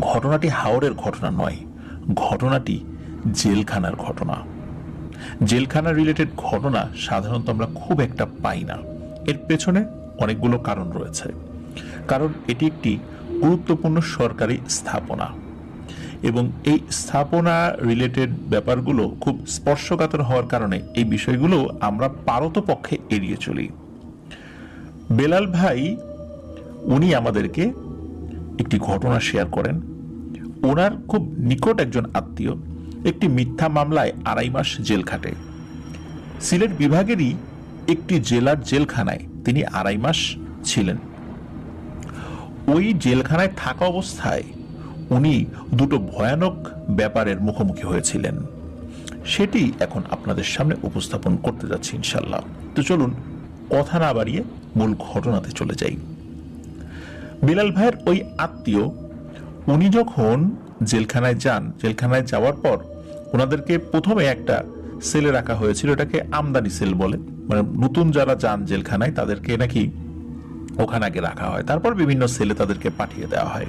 ঘটনাটি হাওড়ের ঘটনা নয়, ঘটনাটি জেলখানার ঘটনা। জেলখানা রিলেটেড ঘটনা সাধারণত আমরা খুব একটা পাই না। এর পেছনে অনেকগুলো কারণ রয়েছে। কারণ এটি একটি গুরুত্বপূর্ণ সরকারি স্থাপনা। এবং এই স্থাপনা রিলেটেড ব্যাপারগুলো খুব স্পর্শকাতর হওয়ার কারণে এই বিষয়গুলো আমরা পারতপক্ষে এড়িয়ে চলি। বেলাল ভাই, উনি আমাদেরকে একটি ঘটনা শেয়ার করেন। ওনার খুব নিকট একজন আত্মীয় একটি মিথ্যা মামলায় আড়াই মাস জেল খাটে। সিলেট বিভাগেরই একটি জেলার জেলখানায় তিনি আড়াই মাস ছিলেন। ওই জেলখানায় থাকা অবস্থায় উনি দুটো ভয়ানক ব্যাপারের মুখোমুখি হয়েছিলেন। সেটি এখন আপনাদের সামনে উপস্থাপন করতে যাচ্ছি ইনশাল্লাহ তো চলুন, কথা না বাড়িয়ে মূল ঘটনাতে চলে যাই। বিলাল ভাইয়ের ওই আত্মীয়, উনি যখন জেলখানায় যান, জেলখানায় যাওয়ার পর ওনাদেরকে প্রথমে একটা সেলে রাখা হয়েছিল, এটাকে আমদানি সেল বলে। মানে নতুন যারা যান জেলখানায়, তাদেরকে নাকি ওখানে আগে রাখা হয়। তারপর বিভিন্ন সেলে তাদেরকে পাঠিয়ে দেওয়া হয়।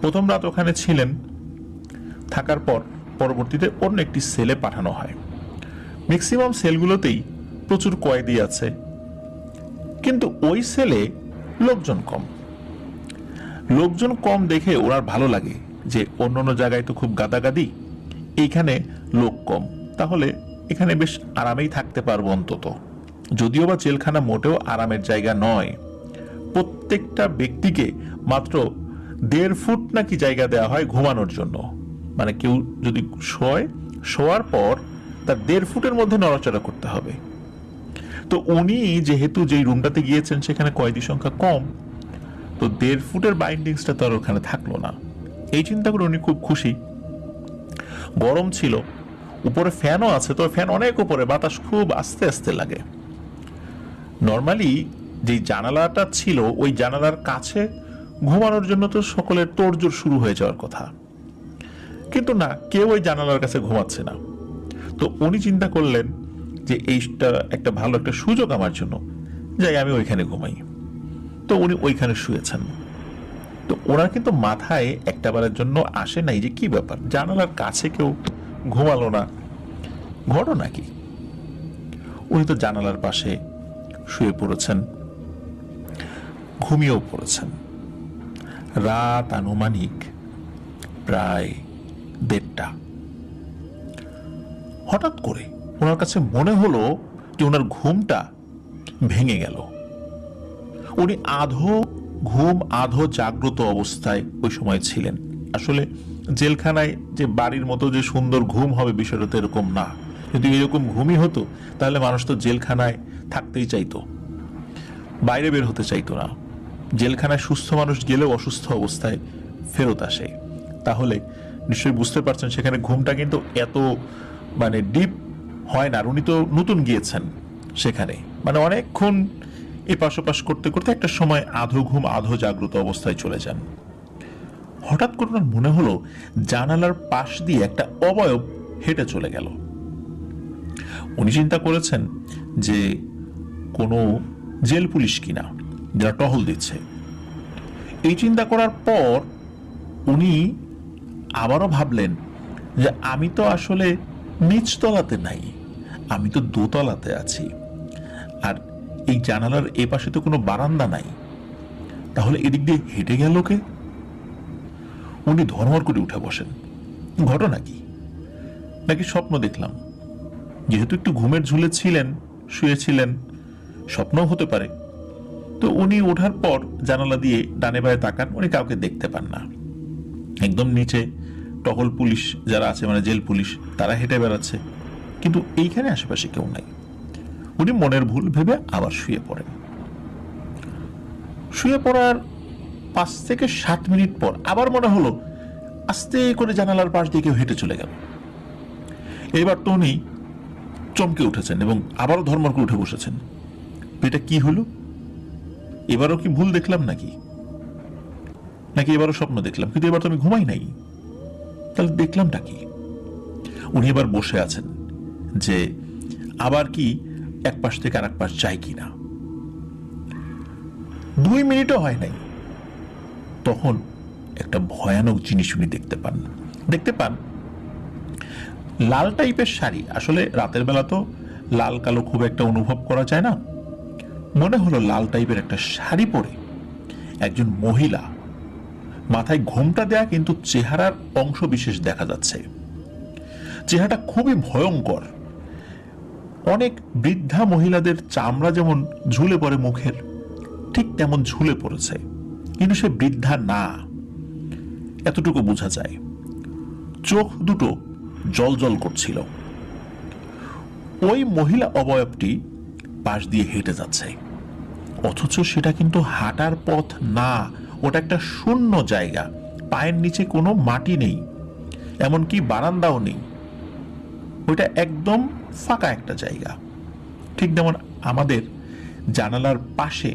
প্রথম রাত ওখানে ছিলেন। থাকার পর পরবর্তীতে অন্য একটি সেলে পাঠানো হয়। ম্যাক্সিমাম সেলগুলোতেই প্রচুর কয়েদি আছে। কিন্তু ওই সেলে লোকজন কম। লোকজন কম দেখে ওনার ভালো লাগে যে অন্য অন্য জায়গায় তো খুব গাদাগাদি। এইখানে লোক কম। তাহলে এখানে বেশ আরামেই থাকতে পারব অন্তত। যদিও বা জেলখানা মোটেও আরামের জায়গা নয়। প্রত্যেকটা ব্যক্তিকে মাত্র দেড় ফুট নাকি জায়গা দেওয়া হয় ঘুমানোর জন্য। মানে কেউ যদি শোয়, শোয়ার পর তার দেড় ফুটের মধ্যে নড়াচড়া করতে হবে। তো উনি যেহেতু যেই রুমটাতে গিয়েছেন, সেখানে কয়েদি সংখ্যা কম, তো দেড় ফুটের বাইন্ডিংসটা তো আর ওখানে থাকল না। এই চিন্তা করে উনি খুব খুশি। গরম ছিল, উপরে ফ্যানও আছে, তো ফ্যান অনেক উপরে, বাতাস খুব আস্তে আস্তে লাগে। নর্মালি যে জানালাটা ছিল, ওই জানালার কাছে ঘুমানোর জন্য তো সকলের তোড়জোড় শুরু হয়ে যাওয়ার কথা। কিন্তু না, কেউ ওই জানালার কাছে ঘুমাচ্ছে না। তো উনি চিন্তা করলেন যে এইটা একটা ভালো একটা সুযোগ আমার জন্য, যাই আমি ওইখানে ঘুমাই। তো উনি ওইখানে শুয়েছেন। তো ওনার কিন্তু মাথায় একটা বারের জন্য আসে নাই যে কি ব্যাপার, জানালার কাছে কেউ ঘুমালো না। ঘটনা কি? উনি তো জানালার পাশে শুয়ে পড়েছেন, ঘুমিয়েও পড়েছেন। রাত আনুমানিক প্রায় দেড়টা। হঠাৎ করে ওনার কাছে মনে হলো যে ওনার ঘুমটা ভেঙে গেল। উনি আধো ঘুম, আধো জাগ্রত অবস্থায় ওই সময় ছিলেন। আসলে জেলখানায় যে বাড়ির মতো যে সুন্দর ঘুম হবে বিষয়টা তো এরকম না। যদি এরকম ঘুমই হতো, তাহলে মানুষ তো জেলখানায় থাকতেই চাইতো। বাইরে বের হতে চাইতো না। জেলখানায় সুস্থ মানুষ গেলেও অসুস্থ অবস্থায় ফেরত আসে। তাহলে নিশ্চয়ই বুঝতে পারছেন সেখানে ঘুমটা কিন্তু এত মানে ডিপ হয় না উনি তো নতুন গিয়েছেন সেখানে। মানে অনেকক্ষণ এপাশ ওপাশ করতে করতে একটা সময় আধো ঘুম, আধো জাগ্রত অবস্থায় চলে যান। হঠাৎ করে ওনার মনে হলো জানালার পাশ দিয়ে একটা অবয়ব হেঁটে চলে গেল। উনি চিন্তা করেছেন যে কোনো জেল পুলিশ কিনা, যারা টহল দিচ্ছে। এই চিন্তা করার পর উনি আবারও ভাবলেন যে আমি তো আসলে নিচতলাতে নাই, আমি তো দোতলাতে আছি। আর এই জানালার এ পাশে তো কোনো বারান্দা নাই। তাহলে এদিক দিয়ে হেঁটে গেল কে? উনি ধর্মর করে উঠে বসেন। ঘটনা কি? নাকি স্বপ্ন দেখলাম? যেহেতু একটু ঘুমের ঝুলে ছিলেন, শুয়েছিলেন, স্বপ্নও হতে পারে। তো উনি ওঠার পর জানালা দিয়ে ডানে বায়ে তাকান, উনি কাউকে দেখতে পান না। একদম নিচে টহল পুলিশ যারা আছে মানে জেল পুলিশ, তারা হেঁটে বেড়াচ্ছে। কিন্তু এইখানে আশেপাশে কেউ নাই। উনি মনের ভুল ভেবে আবার শুয়ে পড়েন। শুয়ে পড়ার পাঁচ থেকে সাত মিনিট পর আবার মনে হলো, আস্তে করে জানালার পাশ দিয়ে কেউ হেঁটে চলে গেল। এবার তো উনি চমকে উঠেছেন এবং আবারও ধর্মর করে উঠে বসেছেন। এটা কি হলো? এবারও কি ভুল দেখলাম নাকি? নাকি এবারও স্বপ্ন দেখলাম? কিন্তু এবার তো আমি ঘুমাই নাই। তাহলে দেখলামটা কি? উনি এবার বসে আছেন যে আবার কি এক পাশ থেকে আর এক পাশ যায় কিনা। দুই মিনিটও হয় নাই। তখন একটা ভয়ানক জিনিস উনি দেখতে পান। দেখতে পান, লাল টাইপের শাড়ি। আসলে রাতের বেলা তো লাল কালো খুব একটা অনুভব করা যায় না। মনে হলো লাল টাইপের একটা শাড়ি পরে একজন মহিলা মাথায় ঘোমটা দেয়া কিন্তু চেহারার অংশ বিশেষ দেখা যাচ্ছে। চেহারাটা খুবই ভয়ঙ্কর। অনেক বৃদ্ধা মহিলাদের চামড়া যেমন ঝুলে পড়ে মুখের, ঠিক তেমন ঝুলে পড়েছে। কিন্তু সে বৃদ্ধা না। এতটুকু বোঝা যায়। চোখ দুটো জল জল করছিল। ওই মহিলা অবয়বটি পাশ দিয়ে হেঁটে যাচ্ছে। অথচ সেটা কিন্তু হাঁটার পথ না। ওটা একটা শূন্য জায়গা। পায়ের নিচে কোনো মাটি নেই, এমনকি বারান্দাও নেই। ওইটা একদম ফাঁকা একটা জায়গা। ঠিক যেমন আমাদের জানালার পাশে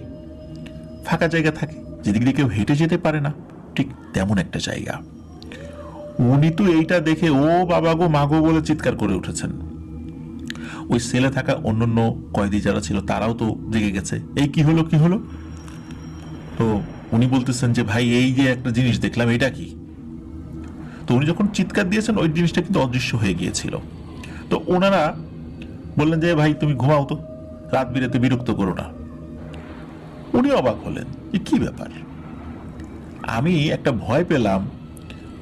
ফাঁকা জায়গা থাকে, যেদিক দিয়ে কেউ হেঁটে যেতে পারে না, ঠিক তেমন একটা জায়গা। উনি তো এইটা দেখে, ও বাবা গো মাগো বলে চিৎকার করে উঠেছেন। ওই সেলে থাকা অন্যান্য কয়েদি যারা ছিল, তারাও তো জেগে গেছে। এই কি হলো কি হলো? তো উনি বলতেছেন যে, ভাই, এই যে একটা জিনিস দেখলাম, এটা কি? তো উনি যখন চিৎকার দিয়েছেন, ওই জিনিসটা কিন্তু অদৃশ্য হয়ে গিয়েছিল। তো ওনারা বললেন যে, ভাই, তুমি ঘুমাও তো, রাত বিরেতে বিরক্ত করো না। উনি অবাক হলেন যে, কি ব্যাপার? আমি একটা ভয় পেলাম,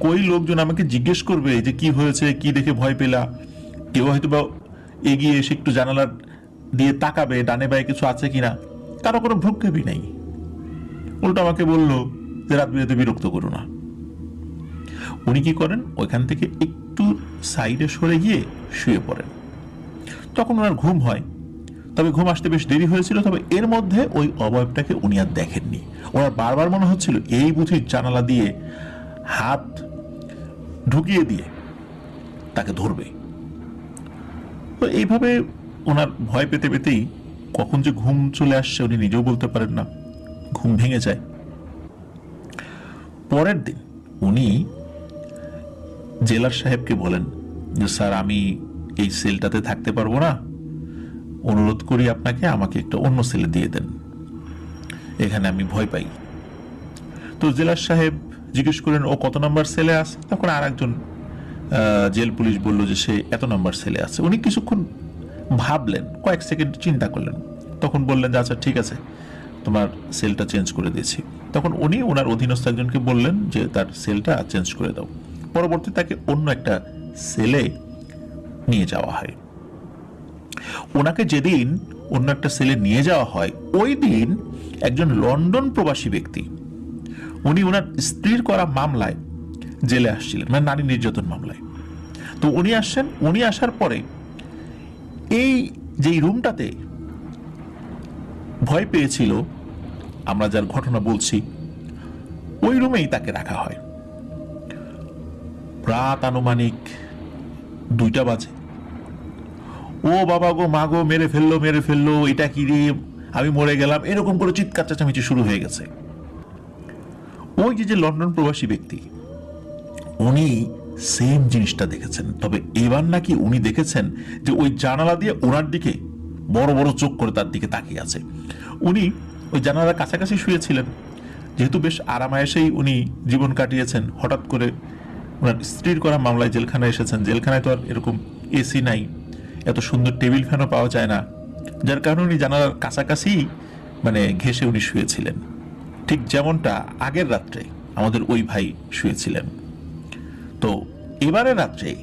কই লোকজন আমাকে জিজ্ঞেস করবে যে, কি হয়েছে, কি দেখে ভয় পেলা? কেউ হয়তো বা এগিয়ে এসে একটু জানালার দিয়ে তাকাবে, ডানে বায়ে কিছু আছে কিনা? কারও কোনো ভ্রুক্ষেপই নেই। উল্টো আমাকে বলল যে রাত বিরেতে বিরক্ত করো না। উনি কি করেন? ওইখান থেকে একটু সাইডে সরে গিয়ে শুয়ে পড়েন। তখন ওনার ঘুম হয়। তবে ঘুম আসতে বেশ দেরি হয়েছিল, তবে এর মধ্যে ওই অবয়বটাকে উনি আর দেখেননি। ওনার বারবার মনে হচ্ছিল এই বুঝি জানালা দিয়ে হাত ঢুকিয়ে দিয়ে তাকে ধরবে। তো এইভাবে ওনার ভয় পেতে পেতেই কখন যে ঘুম চলে আসছে উনি নিজেও বলতে পারেন না। ঘুম ভেঙে যায়। পরের দিন উনি জেলার সাহেবকে বলেন যে, স্যার, আমি এই সেলটাতে থাকতে পারব না। অনুরোধ করি আপনাকে, আমাকে একটা অন্য সেলে দিয়ে দেন। এখানে আমি ভয় পাই। তো জেলার সাহেব জিজ্ঞেস করেন ও কত নাম্বার সেলে আছে? তখন আর একজন জেল পুলিশ বলল যে, সে এত নাম্বার সেলে আছে। উনি কিছুক্ষণ ভাবলেন, কয়েক সেকেন্ড চিন্তা করলেন। তখন বললেন যে আচ্ছা ঠিক আছে। তোমার সেলটা চেঞ্জ করে দিয়েছি। তখন উনি ওনার অধীনস্থ একজনকে বললেন যে তার সেলটা চেঞ্জ করে দাও। পরবর্তী তাকে অন্য একটা সেলে নিয়ে যাওয়া হয়। ওনাকে যেদিন অন্য একটা সেলে নিয়ে যাওয়া হয়, ওই দিন একজন লন্ডন প্রবাসী ব্যক্তি, উনি ওনার স্ত্রীর করা মামলায় জেলে আসছিলেন মানে নারী নির্যাতন মামলায়। তো উনি আসছেন, উনি আসার পরে এই যেই রুমটাতে ভয় পেয়েছিল, আমরা যার ঘটনা বলছি, ওই রুমেই তাকে রাখা হয়। রাত আনুমানিক দুইটা বাজে। ও বাবা গো, মা গো, মেরে ফেলল মেরে ফেলল, এটা কি রে? আমি মরে গেলাম। এরকম করে চিৎকার চেঁচামেচি শুরু হয়ে গেছে। ওই যে যে লন্ডন প্রবাসী ব্যক্তি, উনি সেম জিনিসটা দেখেছেন। তবে এবার নাকি উনি দেখেছেন যে ওই জানালা দিয়ে ওনার দিকে বড় বড় চোখ করে তার দিকে তাকিয়ে আছে। উনি ওই জানালার কাছাকাছি শুয়েছিলেন। যেহেতু বেশ আরামায়েসেই উনি জীবন কাটিয়েছেন, হঠাৎ করে ওনার স্ত্রীর করা মামলায় জেলখানায় এসেছেন। জেলখানায় তো আর এরকম এসি নাই, এত সুন্দর টেবিল ফ্যানও পাওয়া যায় না। যার কারণে উনি জানালার কাছাকাছি মানে ঘেসে উনি শুয়েছিলেন। ঠিক যেমনটা আগের রাত্রে আমাদের ওই ভাই শুয়েছিলেন। তো এবারে রাত্রে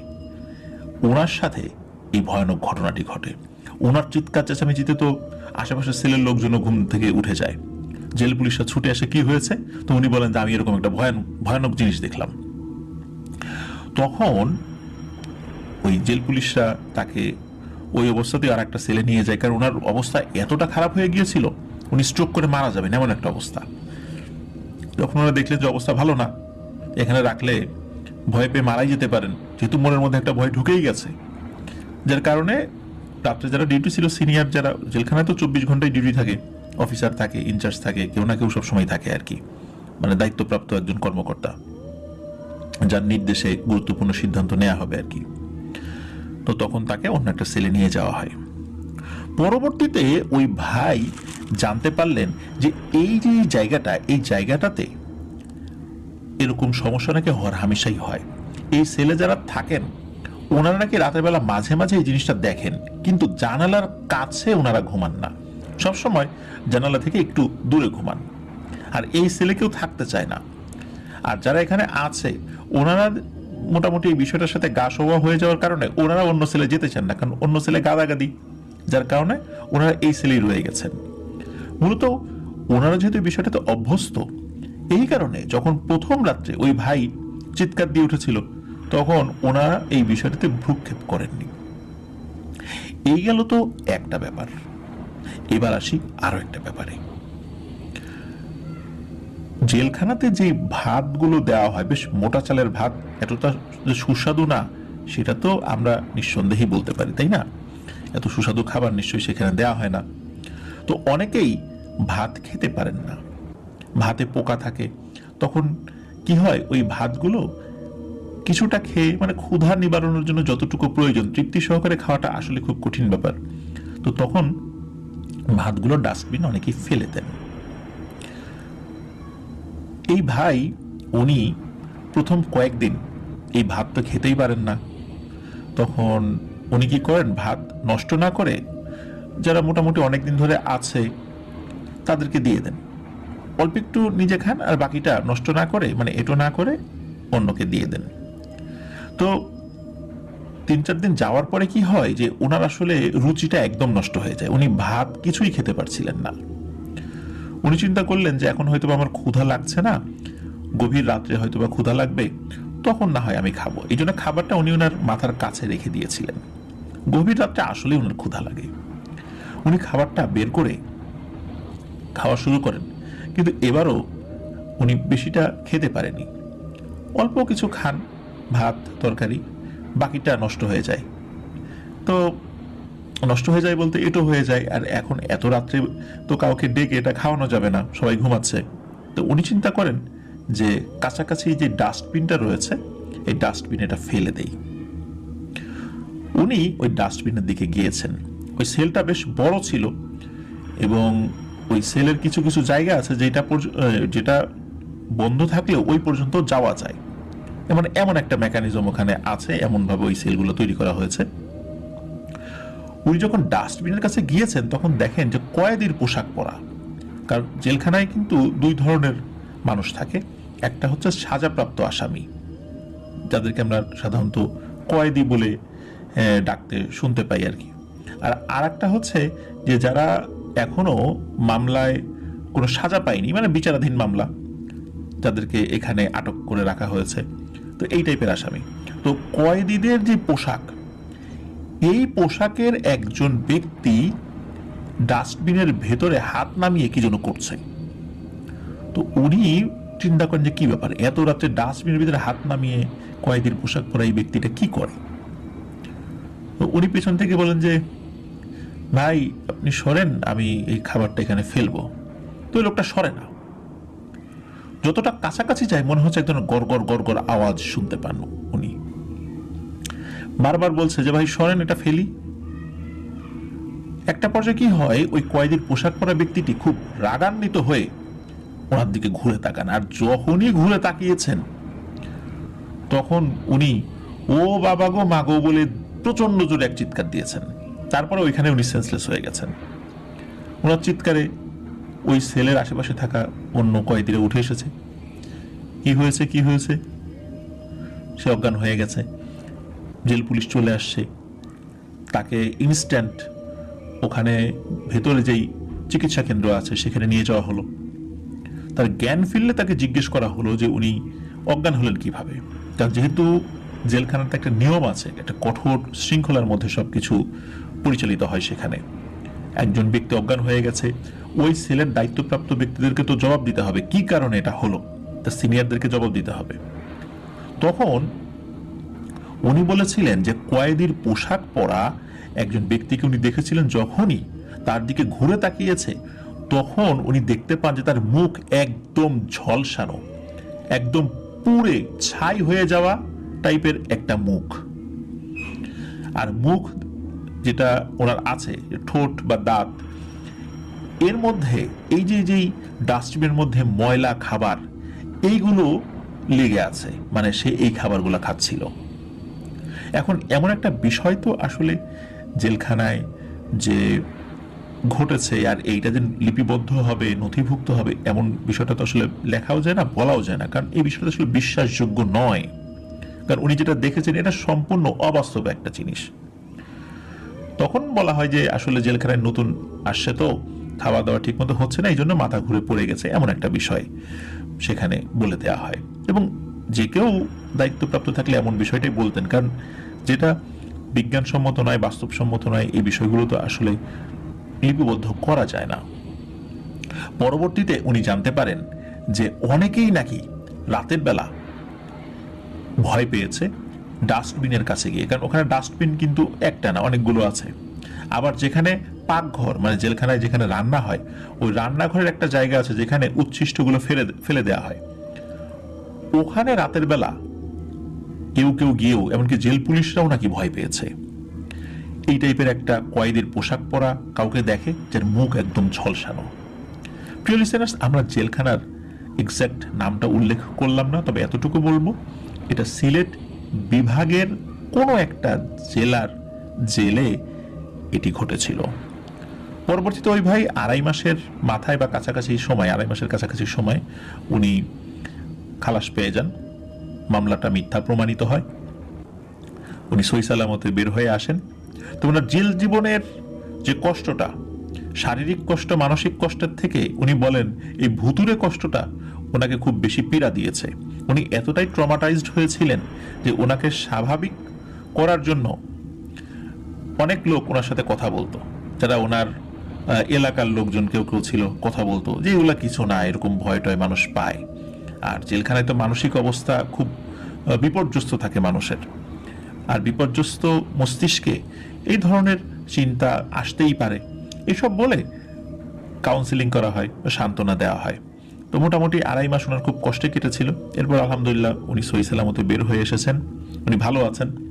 ওনার সাথে এই ভয়ানক ঘটনাটি ঘটে। ওনার চিৎকার চেঁচামেচিতে তো আশেপাশের সেলের লোকজনও ঘুম থেকে উঠে যায়। জেল পুলিশরা ছুটে আসে, কি হয়েছে? তো উনি বলেন যে, আমি এরকম একটা ভয়ানক ভয়ানক জিনিস দেখলাম। তখন ওই জেল পুলিশরা তাকে ওই অবস্থাতেই আর একটা সেলে নিয়ে যায়, কারণ ওনার অবস্থা এতটা খারাপ হয়ে গিয়েছিল, উনি স্ট্রোক করে মারা যাবেন, এমন একটা অবস্থা। যখন ওরা দেখলেন যে, অবস্থা ভালো না। এখানে রাখলে ভয় পেয়ে মারাই যেতে পারেন, যেহেতু মনের মধ্যে একটা ভয় ঢুকেই গেছে। যার কারণে রাত্রে যারা ডিউটি ছিল সিনিয়র যারা, জেলখানায় তো চব্বিশ ঘন্টায় ডিউটি থাকে অফিসার থাকে ইনচার্জ থাকে, কেউ না কেউ সবসময় থাকে আর কি। মানে দায়িত্বপ্রাপ্ত একজন কর্মকর্তা, যার নির্দেশে গুরুত্বপূর্ণ সিদ্ধান্ত নেওয়া হবে আর কি। তো তখন তাকে অন্য একটা সেলে নিয়ে যাওয়া হয়। পরবর্তীতে ওই ভাই জানতে পারলেন যে এই যে জায়গাটা, এই জায়গাটাতে এরকম সমস্যা নাকি হর হামেশাই হয়। এই সেলে যারা থাকেন ওনারা নাকি রাতের বেলা মাঝে মাঝে এই জিনিসটা দেখেন, কিন্তু জানালার কাছে ওনারা ঘুমান না। সবসময় জানালা থেকে একটু দূরে ঘুমান। আর এই সেলে কেউ থাকতে চায় না। আর যারা এখানে আছে, ওনারা মোটামুটি এই বিষয়টার সাথে গা সওয়া হয়ে যাওয়ার কারণে ওনারা অন্য সেলে যেতে চান না, কারণ অন্য সেলে গাদাগাদি। যার কারণে ওনারা এই সেলেই রয়ে গেছেন। মূলত ওনারা যেহেতু বিষয়টাতে অভ্যস্ত, এই কারণে যখন প্রথম রাত্রে ওই ভাই চিৎকার দিয়ে উঠেছিল তখন ওনারা এই বিষয়টাতে ভ্রুক্ষেপ করেননি। এই গেল তো একটা ব্যাপার। এবার আসি আরও একটা ব্যাপারে। জেলখানাতে যে ভাতগুলো দেওয়া হয়, বেশ মোটা চালের ভাত এতটা সুস্বাদু না, সেটা তো আমরা নিঃসন্দেহেই বলতে পারি, তাই না? এত সুস্বাদু খাবার নিশ্চয়ই সেখানে দেওয়া হয় না। তো অনেকেই ভাত খেতে পারেন না। ভাতে পোকা থাকে। তখন কি হয়, ওই ভাতগুলো কিছুটা খেয়ে মানে ক্ষুধা নিবারণের জন্য যতটুকু প্রয়োজন, তৃপ্তি সহকারে খাওয়াটা আসলে খুব কঠিন ব্যাপার। তো তখন ভাতগুলো ডাস্টবিন অনেকেই ফেলে দেন। এই ভাই, উনি প্রথম কয়েকদিন এই ভাত তো খেতেই পারেন না। তখন উনি কি করেন, ভাত নষ্ট না করে যারা মোটামুটি অনেক দিন ধরে আছে তাদেরকে দিয়ে দেন। অল্প একটু নিজে খান আর বাকিটা নষ্ট না করে মানে এটো না করে অন্যকে দিয়ে দেন। তো তিন চার দিন যাওয়ার পরে কি হয় যে ওনার আসলে রুচিটা একদম নষ্ট হয়ে যায়। উনি ভাত কিছুই খেতে পারছিলেন না। উনি চিন্তা করলেন যে এখন হয়তো আমার ক্ষুধা লাগছে না, গভীর রাত্রে হয়তো বা ক্ষুধা লাগবে, তখন না হয় আমি খাব। এই জন্য খাবারটা উনি ওনার মাথার কাছে রেখে দিয়েছিলেন। গভীর রাত্রে আসলে ওনার ক্ষুধা লাগে। উনি খাবারটা বের করে খাওয়া শুরু করেন, কিন্তু এবারও উনি বেশিটা খেতে পারেনি। অল্প কিছু খান ভাত, তরকারি, বাকিটা নষ্ট হয়ে যায়। তো নষ্ট হয়ে যায় বলতে এটো হয়ে যায়, আর এখন এত রাত্রে তো কাউকে ডেকে এটা খাওয়ানো যাবে না, সবাই ঘুমাচ্ছে। তো উনি চিন্তা করেন যে কাছাকাছি যে ডাস্টবিনটা রয়েছে, এই ডাস্টবিন এটা ফেলে দেই। উনি ওই ডাস্টবিনের দিকে গিয়েছেন। ওই সেলটা বেশ বড় ছিল এবং ওই সেলের কিছু কিছু জায়গা আছে যেটা যেটা বন্ধ থাকলেও ওই পর্যন্ত যাওয়া যায়। এমন এমন একটা মেকানিজম ওখানে আছে, এমনভাবে ওই সেলগুলো তৈরি করা হয়েছে। উনি যখন ডাস্টবিনের কাছে গিয়েছেন, তখন দেখেন যে কয়েদির পোশাক পরা। কারণ জেলখানায় কিন্তু দুই ধরনের মানুষ থাকে। একটা হচ্ছে সাজাপ্রাপ্ত আসামি, যাদেরকে আমরা সাধারণত কয়েদি বলে ডাকতে শুনতে পাই আর কি। আর আর একটা হচ্ছে যে যারা এখনও মামলায় কোনো সাজা পায়নি মানে বিচারাধীন মামলা, যাদেরকে এখানে আটক করে রাখা হয়েছে। তো এই টাইপের আসামি। তো কয়েদিদের যে পোশাক, এই পোশাকের একজন ব্যক্তি ডাস্টবিনের ভেতরে হাত নামিয়ে কি যেন করছে? তো উনি চিন্তা করেন যে কি ব্যাপার? এত রাত্রে ডাস্টবিনের ভিতরে হাত নামিয়ে কয়েদির পোশাক পরা এই ব্যক্তিটা কি করে? তো উনি পেছন থেকে বলেন যে, ভাই, আপনি সরেন, আমি এই খাবারটা এখানে ফেলব। তো ওই লোকটা সরে না। যতটা কাছাকাছি যায়, মনে হচ্ছে একদম গড় গড় আওয়াজ শুনতে পান উনি। বারবার বলছে যে, ভাই, সরেন, এটা ফেলি। একটা পর্যায়ে কি হয়, ওই কয়েদির পোশাক পরা ব্যক্তিটি খুব রাগান্বিত হয়ে ওনার দিকে ঘুরে তাকান। আর যখনই ঘুরে তাকিয়েছেন, তখন উনি, ও বাবা গো মাগো বলে প্রচণ্ড জোরে এক চিৎকার দিয়েছেন। তারপরে ওইখানে উনি সেন্সলেস হয়ে গেছেন। ওনার চিৎকারে ওই সেলের আশেপাশে থাকা অন্য কয়েদিরা উঠে এসেছে। কি হয়েছে কি হয়েছে? সে অজ্ঞান হয়ে গেছে। জেল পুলিশ চলে আসছে। তাকে ইনস্ট্যান্ট ওখানে ভেতরে যেই চিকিৎসা কেন্দ্র আছে, সেখানে নিয়ে যাওয়া হলো। তার জ্ঞান ফিরলে তাকে জিজ্ঞেস করা হলো যে উনি অজ্ঞান হলেন কীভাবে? কারণ যেহেতু জেলখানাতে একটা নিয়ম আছে, একটা কঠোর শৃঙ্খলার মধ্যে সবকিছু পরিচালিত হয় সেখানে। একজন ব্যক্তি অজ্ঞান হয়ে গেছে। ওই সেলের দায়িত্বপ্রাপ্ত ব্যক্তিদেরকে তো জবাব দিতে হবে। কি কারণে এটা হলো? তার সিনিয়রদেরকে জবাব দিতে হবে। তখন উনি বলেছিলেন যে কয়েদির পোশাক পরা একজন ব্যক্তিকে উনি দেখেছিলেন যখনই তার দিকে ঘুরে তাকিয়েছে, তখন উনি দেখতে পান যে তার মুখ একদম ঝলসানো, একদম পুড়ে ছাই হয়ে যাওয়া টাইপের একটা মুখ। আর মুখ যেটা ওনার আছে, ঠোঁট বা দাঁত, এর মধ্যে, এই যে, যেই ডাস্টবিনের মধ্যে ময়লা, খাবার, এইগুলো লেগে আছে। মানে সে এই খাবারগুলো খাচ্ছিল। এখন এমন একটা বিষয় তো আসলে জেলখানায় যে ঘটেছে, আর এইটা যে লিপিবদ্ধ হবে, নথিভুক্ত হবে, এমন বিষয়টা তো আসলে লেখাও যায় না, বলাও যায় না। কারণ এই বিষয়টা আসলে বিশ্বাসযোগ্য নয়। কারণ উনি যেটা দেখেছেন, এটা সম্পূর্ণ অবাস্তব একটা জিনিস। তখন বলা হয় যে আসলে জেলখানায় নতুন আসছে তো, খাওয়া দাওয়া ঠিক মতো হচ্ছে না এই জন্য মাথা ঘুরে পড়ে গেছে, এমন একটা বিষয় সেখানে বলে দেওয়া হয়। এবং যে কেউ দায়িত্বপ্রাপ্ত থাকলে এমন বিষয়টাই বলতেন, কারণ যেটা বিজ্ঞানসম্মত নয়, বাস্তবসম্মত নয়, এই বিষয়গুলো তো আসলে লিপিবদ্ধ করা যায় না। পরবর্তীতে উনি জানতে পারেন যে অনেকেই নাকি রাতের বেলা ভয় পেয়েছে ডাস্টবিনের কাছে গিয়ে, কারণ ওখানে ডাস্টবিন কিন্তু একটা না, অনেকগুলো আছে। আবার যেখানে পাকঘর মানে জেলখানায় যেখানে রান্না হয়, ওই রান্নাঘরের একটা জায়গা আছে যেখানে উচ্ছিষ্টগুলো ফেলে ফেলে দেওয়া হয়। ওখানে রাতের বেলা কেউ কেউ গিয়েও, এমনকি জেল পুলিশরাও নাকি ভয় পেয়েছে। এই টাইপের একটা কয়েদের পোশাক পরা কাউকে দেখে যার মুখ একদম ঝলসানো। প্রিয় লিসেনার্স আমরা জেলখানার এক্সাক্ট নামটা উল্লেখ করলাম না, তবে এতটুকু বলব, এটা সিলেট বিভাগের কোনো একটা জেলার জেলে এটি ঘটেছিল। পরবর্তীতে ওই ভাই আড়াই মাসের মাথায় বা কাছাকাছি সময়, আড়াই মাসের কাছাকাছি সময় উনি খালাস পেয়ে যান। মামলাটা মিথ্যা প্রমাণিত হয়। উনি সই সালামতে বের হয়ে আসেন। তো ওনার জেল জীবনের যে কষ্টটা, শারীরিক কষ্ট, মানসিক কষ্টের থেকে উনি বলেন, এই ভুতুরে কষ্টটা ওনাকে খুব বেশি পীড়া দিয়েছে। উনি এতটাই ট্রমাটাইজড হয়েছিলেন যে ওনাকে স্বাভাবিক করার জন্য অনেক লোক ওনার সাথে কথা বলতো। যারা ওনার এলাকার লোকজন কেউ কেউ ছিল, কথা বলতো যে এগুলা কিছু না, এরকম ভয় টয় মানুষ পায়। আর জেলখানায় তো মানসিক অবস্থা খুব বিপর্যস্ত থাকে মানুষের। আর বিপর্যস্ত মস্তিষ্কে এই ধরনের চিন্তা আসতেই পারে। এসব বলে কাউন্সিলিং করা হয় সান্ত্বনা দেওয়া হয়। তো মোটামুটি আড়াই মাস ওনার খুব কষ্টে কেটেছিল। এরপর আলহামদুলিল্লাহ উনি সহি সালামতে বের হয়ে এসেছেন। উনি ভালো আছেন।